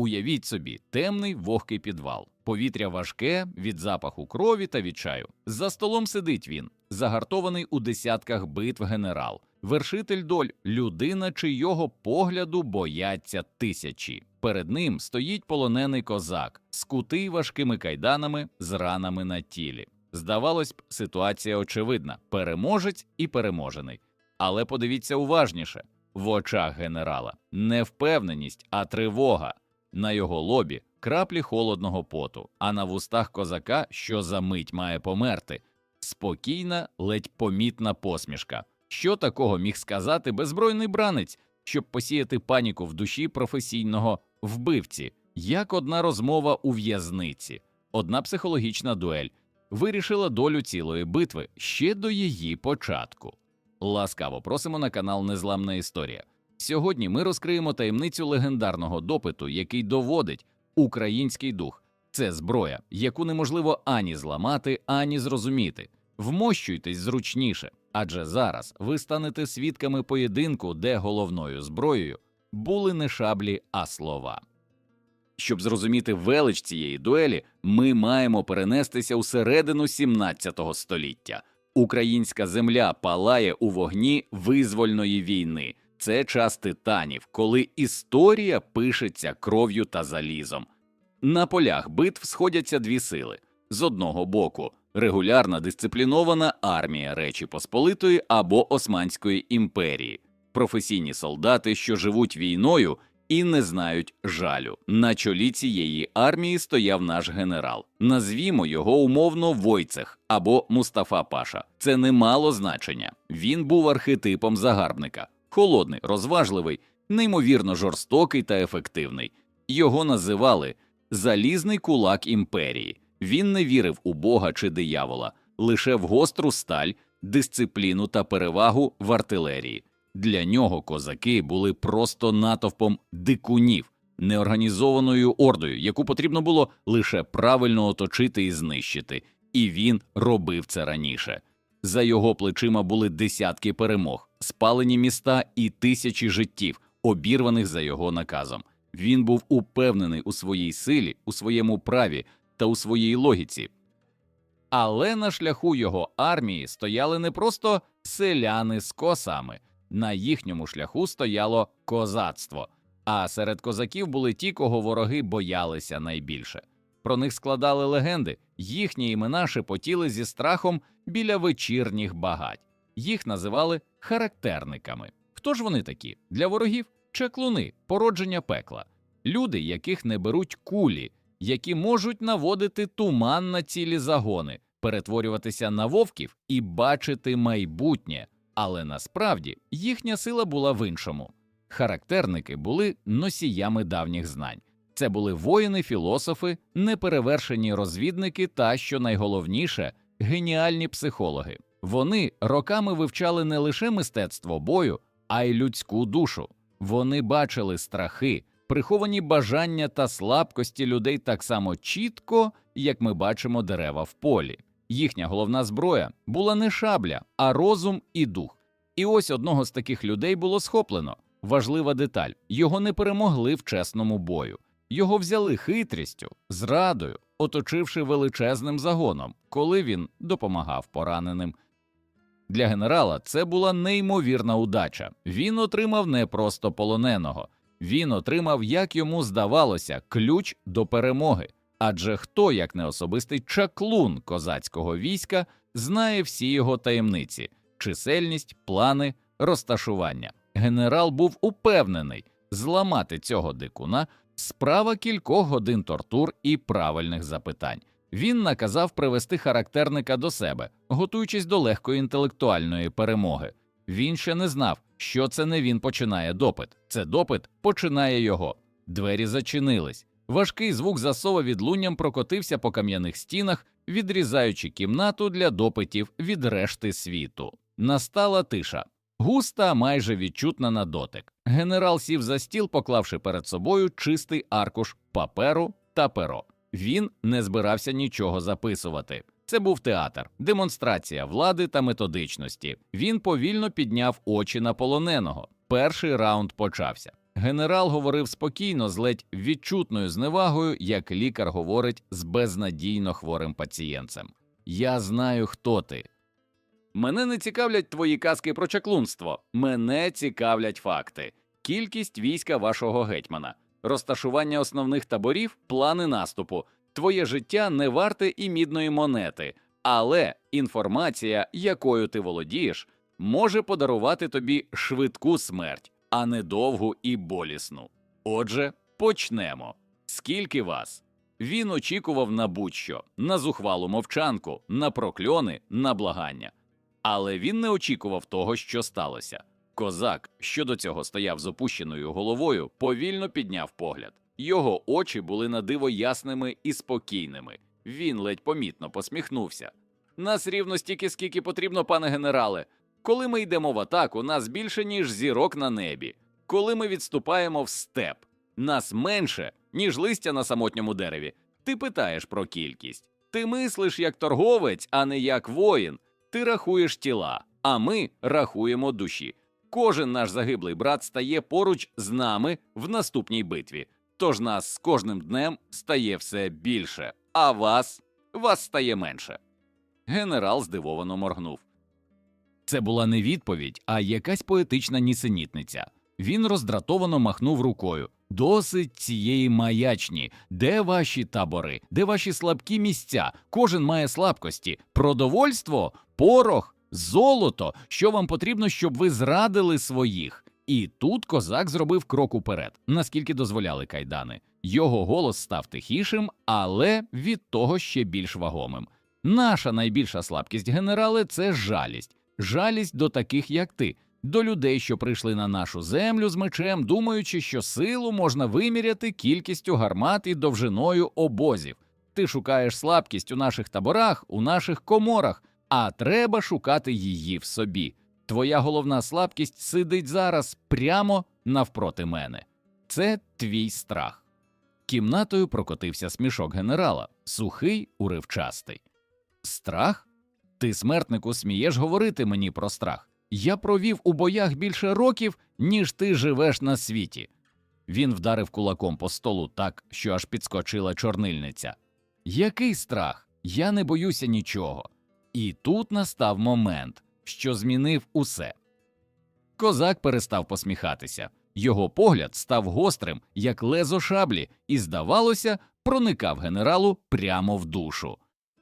Уявіть собі, темний вогкий підвал, повітря важке від запаху крові та від чаю. За столом сидить він, загартований у десятках битв генерал, вершитель доль, людина, чийого погляду бояться тисячі. Перед ним стоїть полонений козак, скутий важкими кайданами з ранами на тілі. Здавалось б, ситуація очевидна: переможець і переможений. Але подивіться уважніше: в очах генерала не впевненість, а тривога. На його лобі краплі холодного поту, а на вустах козака, що за мить має померти, спокійна, ледь помітна посмішка. Що такого міг сказати беззбройний бранець, щоб посіяти паніку в душі професійного вбивці, як одна розмова у в'язниці, одна психологічна дуель вирішила долю цілої битви ще до її початку. Ласкаво просимо на канал Незламна Історія. Сьогодні ми розкриємо таємницю легендарного допиту, який доводить український дух. Це зброя, яку неможливо ані зламати, ані зрозуміти. Вмощуйтесь зручніше, адже зараз ви станете свідками поєдинку, де головною зброєю були не шаблі, а слова. Щоб зрозуміти велич цієї дуелі, ми маємо перенестися у середину 17 століття. Українська земля палає у вогні визвольної війни. Це час титанів, коли історія пишеться кров'ю та залізом. На полях битв сходяться дві сили: з одного боку регулярна дисциплінована армія Речі Посполитої або Османської імперії, професійні солдати, що живуть війною і не знають жалю. На чолі цієї армії стояв наш генерал. Назвімо його умовно Войцех або Мустафа Паша. Це не мало значення. Він був архетипом загарбника, холодний, розважливий, неймовірно жорстокий та ефективний. Його називали залізний кулак імперії. Він не вірив у Бога чи диявола, лише в гостру сталь, дисципліну та перевагу в артилерії. Для нього козаки були просто натовпом дикунів, неорганізованою ордою, яку потрібно було лише правильно оточити і знищити, і він робив це раніше. За його плечима були десятки перемог, спалені міста і тисячі життів, обірваних за його наказом. Він був упевнений у своїй силі, у своєму праві та у своїй логіці. Але на шляху його армії стояли не просто селяни з косами, на їхньому шляху стояло козацтво, а серед козаків були ті, кого вороги боялися найбільше. Про них складали легенди, їхні імена шепотіли зі страхом біля вечірніх багать. Їх називали характерниками. Хто ж вони такі? Для ворогів чеклуни, породження пекла, люди, яких не беруть кулі, які можуть наводити туман на цілі загони, перетворюватися на вовків і бачити майбутнє. Але насправді їхня сила була в іншому. Характерники були носіями давніх знань. Це були воїни, філософи, неперевершені розвідники та, що найголовніше, геніальні психологи. Вони роками вивчали не лише мистецтво бою, а й людську душу. Вони бачили страхи, приховані бажання та слабкості людей так само чітко, як ми бачимо дерева в полі. Їхня головна зброя була не шабля, а розум і дух. І ось одного з таких людей було схоплено. Важлива деталь: його не перемогли в чесному бою. Його взяли хитрістю, зрадою, оточивши величезним загоном, коли він допомагав пораненим. Для генерала це була неймовірна удача. Він отримав не просто полоненого, він отримав, як йому здавалося, ключ до перемоги. Адже хто, як не особистий чаклун козацького війська, знає всі його таємниці, чисельність, плани, розташування. Генерал був упевнений, зламати цього дикуна справа кількох годин тортур і правильних запитань. Він наказав привести характерника до себе, готуючись до легкої інтелектуальної перемоги. Він ще не знав, що це не він починає допит. Це допит починає його. Двері зачинились. Важкий звук засова відлунням прокотився по кам'яних стінах, відрізаючи кімнату для допитів від решти світу. Настала тиша, густа, майже відчутна на дотик. Генерал сів за стіл, поклавши перед собою чистий аркуш паперу та перо. Він не збирався нічого записувати. Це був театр, демонстрація влади та методичності. Він повільно підняв очі на полоненого. Перший раунд почався. Генерал говорив спокійно, з ледь відчутною зневагою, як лікар говорить з безнадійно хворим пацієнтцем. Я знаю, хто ти. Мене не цікавлять твої казки про чаклунство. Мене цікавлять факти. Кількість війська вашого гетьмана, розташування основних таборів, плани наступу. Твоє життя не варте і мідної монети, але інформація, якою ти володієш, може подарувати тобі швидку смерть, а не довгу і болісну. Отже, почнемо. Скільки вас? Він очікував на будь-що, на зухвалу мовчанку, на прокльони, на благання. Але він не очікував того, що сталося. Козак, що до цього стояв з опущеною головою, повільно підняв погляд. Його очі були на диво ясними і спокійними. Він ледь помітно посміхнувся. Нас рівно стільки, скільки потрібно, пане генерале. Коли ми йдемо в атаку, нас більше, ніж зірок на небі. Коли ми відступаємо в степ, нас менше, ніж листя на самотньому дереві. Ти питаєш про кількість. Ти мислиш як торговець, а не як воїн. Ти рахуєш тіла, а ми рахуємо душі. Кожен наш загиблий брат стає поруч з нами в наступній битві. Тож нас з кожним днем стає все більше, а вас вас стає менше. Генерал здивовано моргнув. Це була не відповідь, а якась поетична нісенітниця. Він роздратовано махнув рукою. Досить цієї маячні. Де ваші табори? Де ваші слабкі місця? Кожен має слабкості. Продовольство, порох, золото. Що вам потрібно, щоб ви зрадили своїх? І тут козак зробив крок уперед, наскільки дозволяли кайдани. Його голос став тихішим, але від того ще більш вагомим. Наша найбільша слабкість, генерале, це жалість, жалість до таких, як ти, до людей, що прийшли на нашу землю з мечем, думаючи, що силу можна виміряти кількістю гармат і довжиною обозів. Ти шукаєш слабкість у наших таборах, у наших коморах, а треба шукати її в собі. Твоя головна слабкість сидить зараз прямо навпроти мене. Це твій страх. Кімнатою прокотився смішок генерала, сухий, уривчастий. Страх? Ти, смертнику, смієш говорити мені про страх. Я провів у боях більше років, ніж ти живеш на світі. Він вдарив кулаком по столу так, що аж підскочила чорнильниця. Який страх? Я не боюся нічого. І тут настав момент, що змінив усе. Козак перестав посміхатися. Його погляд став гострим, як лезо шаблі, і, здавалося, проникав генералу прямо в душу.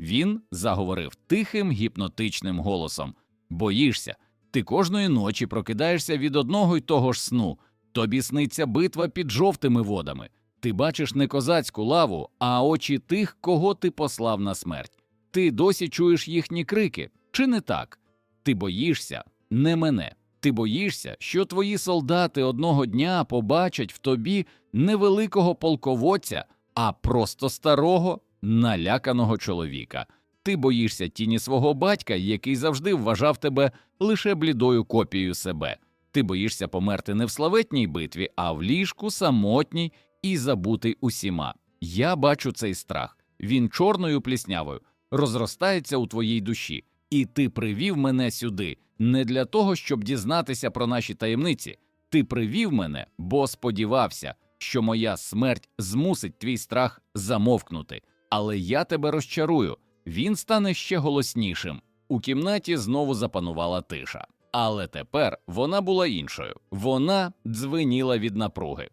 Він заговорив тихим гіпнотичним голосом: Боїшся, ти кожної ночі прокидаєшся від одного й того ж сну. Тобі сниться битва під жовтими водами. Ти бачиш не козацьку лаву, а очі тих, кого ти послав на смерть. Ти досі чуєш їхні крики, чи не так? Ти боїшся не мене. Ти боїшся, що твої солдати одного дня побачать в тобі невеликого полководця, а просто старого, наляканого чоловіка. Ти боїшся тіні свого батька, який завжди вважав тебе лише блідою копією себе. Ти боїшся померти не в славетній битві, а в ліжку самотній і забутий усіма. Я бачу цей страх. Він чорною пліснявою розростається у твоїй душі, і ти привів мене сюди не для того, щоб дізнатися про наші таємниці. Ти привів мене, бо сподівався, що моя смерть змусить твій страх замовкнути. Але я тебе розчарую. Він стане ще голоснішим. У кімнаті знову запанувала тиша. Але тепер вона була іншою. Вона дзвеніла від напруги.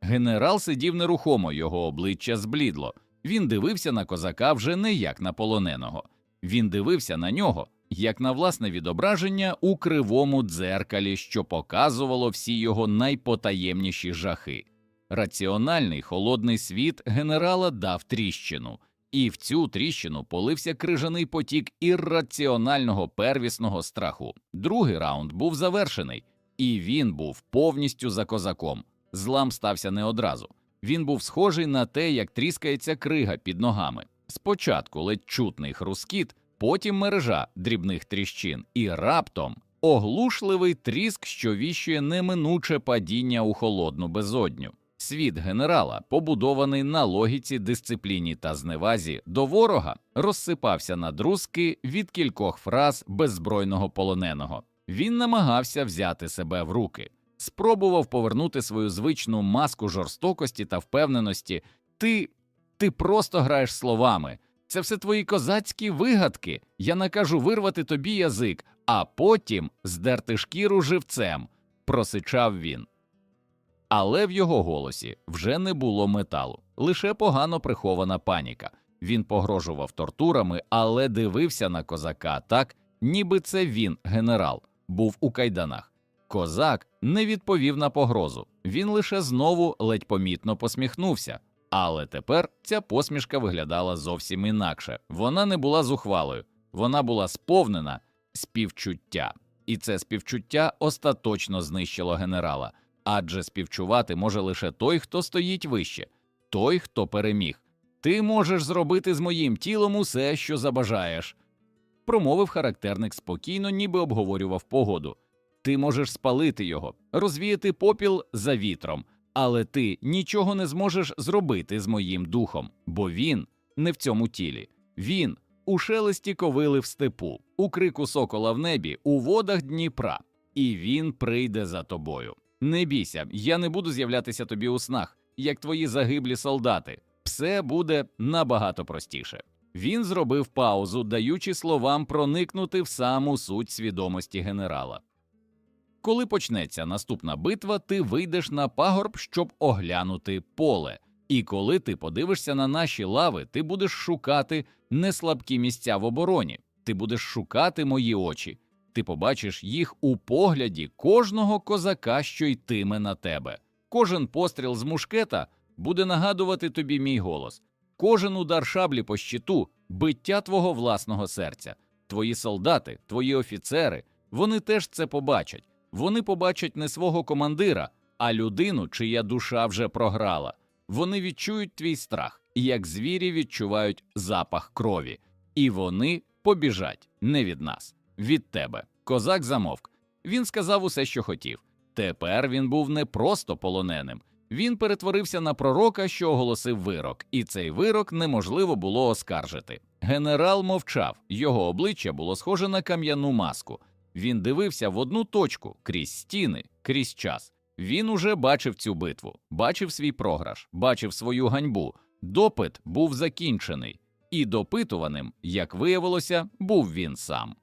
Генерал сидів нерухомо, його обличчя зблідло. Він дивився на козака вже не як на полоненого. Він дивився на нього як на власне відображення у кривому дзеркалі, що показувало всі його найпотаємніші жахи. Раціональний холодний світ генерала дав тріщину, і в цю тріщину полився крижаний потік ірраціонального первісного страху. Другий раунд був завершений, і він був повністю за козаком. Злам стався не одразу. Він був схожий на те, як тріскається крига під ногами. Спочатку ледь чутний хрускіт, потім мережа дрібних тріщин, і раптом оглушливий тріск, що віщує неминуче падіння у холодну безодню. Світ генерала, побудований на логіці, дисципліні та зневазі до ворога, розсипався на друзки від кількох фраз беззбройного полоненого. Він намагався взяти себе в руки. Спробував повернути свою звичну маску жорстокості та впевненості. Ти. ти просто граєш словами. Це все твої козацькі вигадки. Я накажу вирвати тобі язик, а потім здерти шкіру живцем, просичав він. Але в його голосі вже не було металу, лише погано прихована паніка. Він погрожував тортурами, але дивився на козака так, ніби це він, генерал, був у кайданах. Козак не відповів на погрозу. Він лише знову ледь помітно посміхнувся. Але тепер ця посмішка виглядала зовсім інакше. Вона не була зухвалою, вона була сповнена співчуття, і це співчуття остаточно знищило генерала. Адже співчувати може лише той, хто стоїть вище, той, хто переміг. Ти можеш зробити з моїм тілом усе, що забажаєш, промовив характерник спокійно, ніби обговорював погоду. Ти можеш спалити його, розвіяти попіл за вітром, але ти нічого не зможеш зробити з моїм духом, бо він не в цьому тілі. Він у шелесті ковили в степу, у крику сокола в небі, у водах Дніпра, і він прийде за тобою. Не бійся, я не буду з'являтися тобі у снах, як твої загиблі солдати. Все буде набагато простіше. Він зробив паузу, даючи словам проникнути в саму суть свідомості генерала. Коли почнеться наступна битва, ти вийдеш на пагорб, щоб оглянути поле. І коли ти подивишся на наші лави, ти будеш шукати не слабкі місця в обороні, ти будеш шукати мої очі. Ти побачиш їх у погляді кожного козака, що йтиме на тебе. Кожен постріл з мушкета буде нагадувати тобі мій голос, кожен удар шаблі по щиту биття твого власного серця. Твої солдати, твої офіцери, вони теж це побачать. Вони побачать не свого командира, а людину, чия душа вже програла. Вони відчують твій страх, як звірі відчувають запах крові, і вони побіжать не від нас, від тебе. Козак замовк. Він сказав усе, що хотів. Тепер він був не просто полоненим. Він перетворився на пророка, що оголосив вирок, і цей вирок неможливо було оскаржити. Генерал мовчав, його обличчя було схоже на кам'яну маску. Він дивився в одну точку крізь стіни, крізь час. Він уже бачив цю битву, бачив свій програш, бачив свою ганьбу. Допит був закінчений, і допитуваним, як виявилося, був він сам.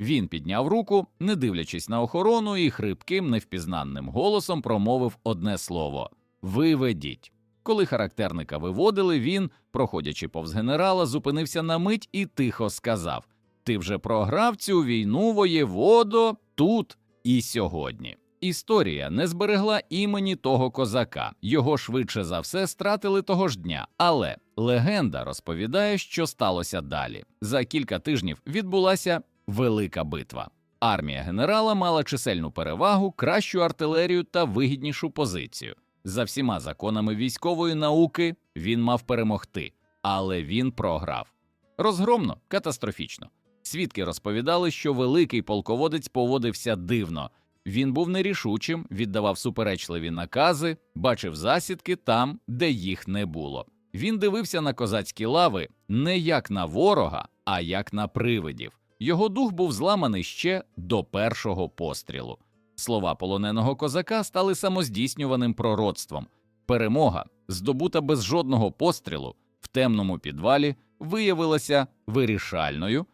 Він підняв руку, не дивлячись на охорону, і хрипким, невпізнанним голосом промовив одне слово Виведіть. Коли характерника виводили, він, проходячи повз генерала, зупинився на мить і тихо сказав Ти вже програв цю війну воєводо тут і сьогодні. Історія не зберегла імені того козака, його швидше за все стратили того ж дня. Але легенда розповідає, що сталося далі. За кілька тижнів відбулася велика битва. Армія генерала мала чисельну перевагу, кращу артилерію та вигіднішу позицію. За всіма законами військової науки він мав перемогти, але він програв. Розгромно, катастрофічно. Свідки розповідали, що великий полководець поводився дивно. Він був нерішучим, віддавав суперечливі накази, бачив засідки там, де їх не було. Він дивився на козацькі лави не як на ворога, а як на привидів. Його дух був зламаний ще до першого пострілу. Слова полоненого козака стали самоздійснюваним пророцтвом. Перемога, здобута без жодного пострілу в темному підвалі, виявилася вирішальною.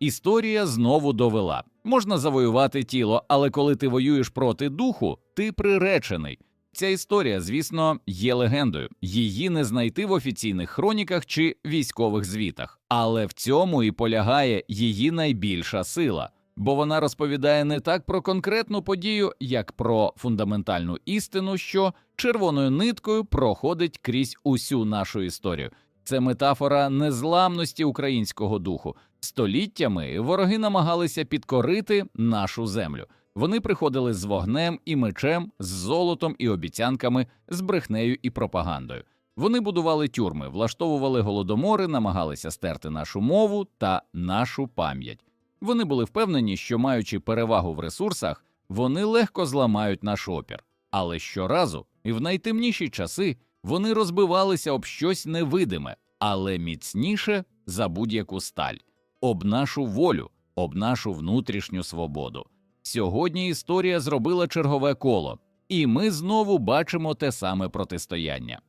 Історія знову довела можна завоювати тіло, але коли ти воюєш проти духу, ти приречений. Ця історія, звісно, є легендою. Її не знайти в офіційних хроніках чи військових звітах, але в цьому і полягає її найбільша сила, бо вона розповідає не так про конкретну подію, як про фундаментальну істину, що червоною ниткою проходить крізь усю нашу історію. Це метафора незламності українського духу. Століттями вороги намагалися підкорити нашу землю. Вони приходили з вогнем і мечем, з золотом і обіцянками, з брехнею і пропагандою. Вони будували тюрми, влаштовували голодомори, намагалися стерти нашу мову та нашу пам'ять. Вони були впевнені, що, маючи перевагу в ресурсах, вони легко зламають наш опір. Але щоразу, і в найтемніші часи, вони розбивалися об щось невидиме, але міцніше за будь-яку сталь, об нашу волю, об нашу внутрішню свободу. Сьогодні історія зробила чергове коло, і ми знову бачимо те саме протистояння.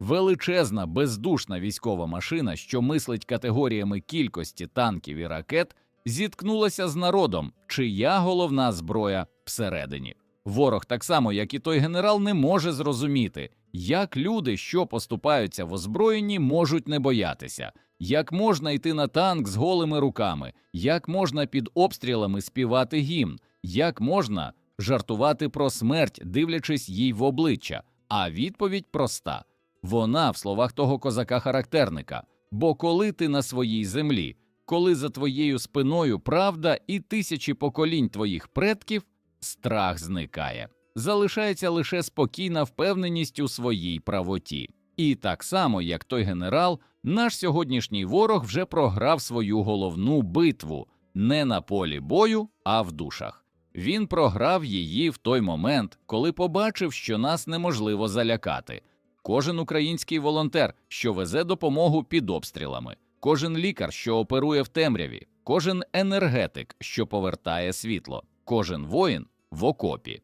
Величезна, бездушна військова машина, що мислить категоріями кількості танків і ракет, зіткнулася з народом, чия головна зброя всередині. Ворог, так само як і той генерал, не може зрозуміти, як люди, що поступаються в озброєнні, можуть не боятися, як можна йти на танк з голими руками, як можна під обстрілами співати гімн, як можна жартувати про смерть, дивлячись їй в обличчя. А відповідь проста. Вона в словах того козака-характерника. Бо коли ти на своїй землі, коли за твоєю спиною правда і тисячі поколінь твоїх предків, страх зникає. Залишається лише спокійна впевненість у своїй правоті. І так само, як той генерал, наш сьогоднішній ворог вже програв свою головну битву не на полі бою, а в душах. Він програв її в той момент, коли побачив, що нас неможливо залякати. Кожен український волонтер, що везе допомогу під обстрілами, кожен лікар, що оперує в темряві, кожен енергетик, що повертає світло, кожен воїн в окопі.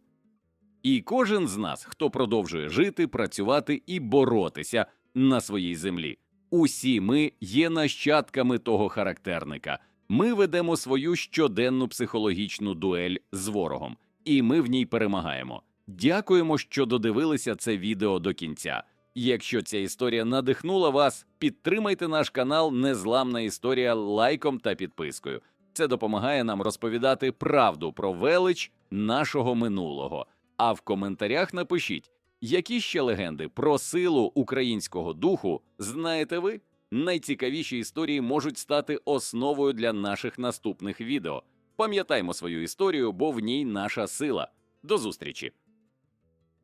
І кожен з нас, хто продовжує жити, працювати і боротися на своїй землі. Усі ми є нащадками того характерника. Ми ведемо свою щоденну психологічну дуель з ворогом, і ми в ній перемагаємо. Дякуємо, що додивилися це відео до кінця. Якщо ця історія надихнула вас, підтримайте наш канал Незламна історія лайком та підпискою. Це допомагає нам розповідати правду про велич нашого минулого. А в коментарях напишіть, які ще легенди про силу українського духу знаєте ви? Найцікавіші історії можуть стати основою для наших наступних відео. Пам'ятаймо свою історію, бо в ній наша сила. До зустрічі!